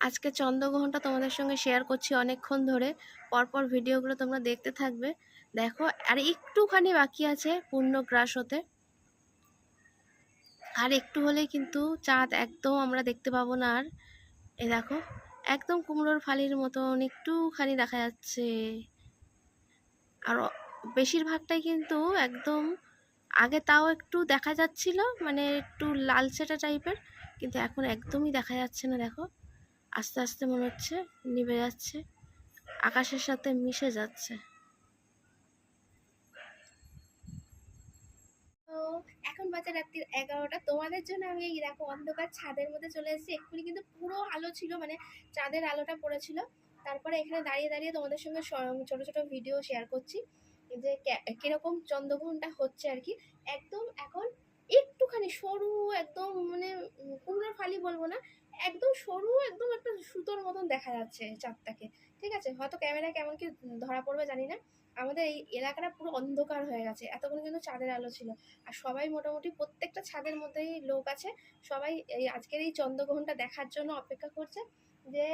আজকে চন্দ্রগ্রহণটা তোমাদের সঙ্গে শেয়ার করছি অনেকক্ষণ ধরে। পরপর ভিডিওগুলো তোমরা দেখতে থাকবে। দেখো, আর একটুখানি বাকি আছে পূর্ণ গ্রাস হতে। আর একটু হলেই কিন্তু চাঁদ একদম আমরা দেখতে পাবো না আর। এ দেখো, একদম কুমড়োর ফালির মতন একটুখানি দেখা যাচ্ছে। আর বেশিরভাগটাই কিন্তু একদম, আগে তাও একটু দেখা যাচ্ছিল মানে একটু লালচেটা টাইপের কিন্তু এখন একদমই দেখা যাচ্ছে না, দেখো। আস্তে আস্তে মনে হচ্ছে নিভে যাচ্ছে। আকাশের সাথে মিশে যাচ্ছে। এখন বাজে রাত্রির এগারোটা। তোমাদের জন্য আমি এই দেখো অন্ধকার ছাদের মধ্যে চলে এসেছি। এক্ষুনি কিন্তু পুরো আলো ছিল মানে চাঁদের আলোটা পড়েছিল। তারপরে এখানে দাঁড়িয়ে দাঁড়িয়ে তোমাদের সঙ্গে ছোট ছোট ভিডিও শেয়ার করছি। যে কীরকম চন্দ্রগ্রহণটা হচ্ছে আর কি। একদম এখন একটুখানি সরু একদম মানে কুমড়োর ফালি বলব না, একদম সরু, একদম একটা সুতোর মতন দেখা যাচ্ছে চাঁদটাকে। ঠিক আছে? হয়তো ক্যামেরা কেমন কি ধরা পড়বে জানি না। আমাদের এই এলাকাটা পুরো অন্ধকার হয়ে গেছে। এতক্ষণ কিন্তু চাঁদের আলো ছিল। আর সবাই মোটামুটি প্রত্যেকটা ছাদের মধ্যেই লোক আছে। সবাই এই আজকের এই চন্দ্রগ্রহণটা দেখার জন্য অপেক্ষা করছে যে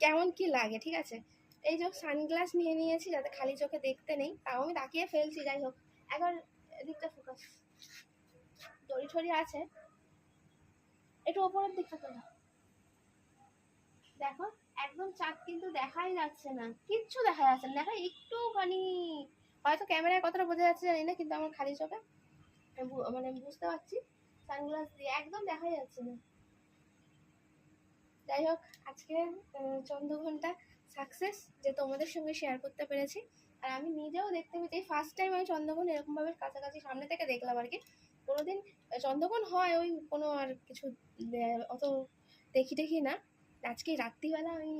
কেমন কি লাগে, ঠিক আছে? এই যে সানগ্লাস নিয়ে নিয়েছি যাতে খালি চোখে দেখতে নেই, তাও আমি তাকিয়ে ফেলছি, যাই হোক। একবার এদিকটা ফোকাস ঠড়ি আছে। একটু ওপরের দিকটা তোলা দেখো, একদম চাঁদ কিন্তু দেখাই যাচ্ছে না। কিচ্ছু দেখা যাচ্ছে না। দেখা, একটুখানি। হয়তো ক্যামেরায় কতটা বোঝা যাচ্ছে জানি না, কিন্তু আমার খালি চোখে মানে বুঝতে পারছি। সানগ্লাস দিয়ে একদম দেখা যাচ্ছে না। যাই হোক আজকে চন্দ্রঘন্টা সাকসেস যে তোমাদের সঙ্গে শেয়ার করতে পেরেছি। আর আমি নিজেও দেখতে পেয়েছি ফার্স্ট টাইম আমি চন্দ্রগ্রহণ এরকমভাবে কাছাকাছি সামনে থেকে দেখলাম আর কি। কোনোদিন চন্দ্রগ্রহণ হয় ওই কোনো আর কিছু অত দেখি দেখি না। আজকে রাত্রিবেলা আমি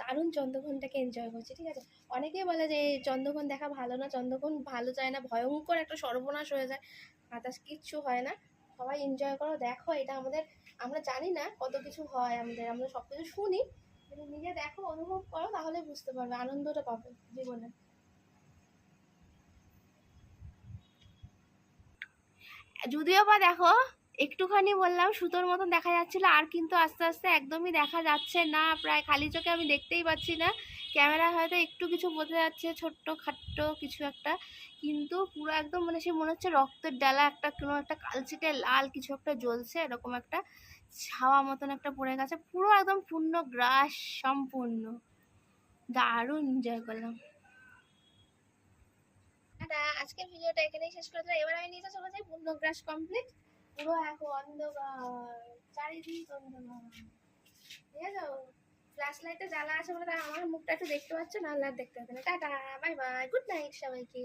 দারুণ চন্দ্রগ্রহণটাকে এনজয় করছি, ঠিক আছে? অনেকেই বলে যে চন্দ্রগ্রহণ দেখা ভালো না চন্দ্রগ্রহণ ভালো যায় না, ভয়ঙ্কর একটা সর্বনাশ হয়ে যায়, বাতাস কিচ্ছু হয় না। সবাই এনজয় করো, দেখো এটা আমাদের, আমরা জানি না কত কিছু হয় আমাদের, আমরা সব কিছু শুনি নিজে দেখো, অনুভব করো, তাহলে বুঝতে পারবে, আনন্দটা পাবে জীবনে। যদিও বা দেখো, একটুখানি বললাম, সুতোর মতন দেখা যাচ্ছিল, আর কিন্তু আস্তে আস্তে একদমই দেখা যাচ্ছে না। প্রায় খালি চোখে আমি দেখতেই পাচ্ছি না। ক্যামেরা হয়তো একটু কিছু বোঝা যাচ্ছে, ছোট্ট খাট্ট কিছু একটা। কিন্তু পুরো একদম মানে সে মনে হচ্ছে রক্তের ডালা একটা, কোনো একটা কালচিটে লাল কিছু একটা জ্বলছে, এরকম একটা ছাওয়া মতন একটা পড়ে গেছে। পুরো একদম পূর্ণ গ্রাস সম্পূর্ণ। দারুণ এনজয় করলাম। আজকের ভিডিওটা এখানেই শেষ করে দিলাম। এবার আমি নিচে চলে যাই পূর্ণগ্রাস কমপ্লিট পুরো এখন অন্ধকার, চারিদিক অন্ধকার। ঠিক আছে ফ্ল্যাশ লাইটে জ্বালা আছে বলে তারা আমার মুখটা একটু দেখতে পাচ্ছ, না আর দেখতে পাচ্ছে না। Tata bye bye good night সবাইকে।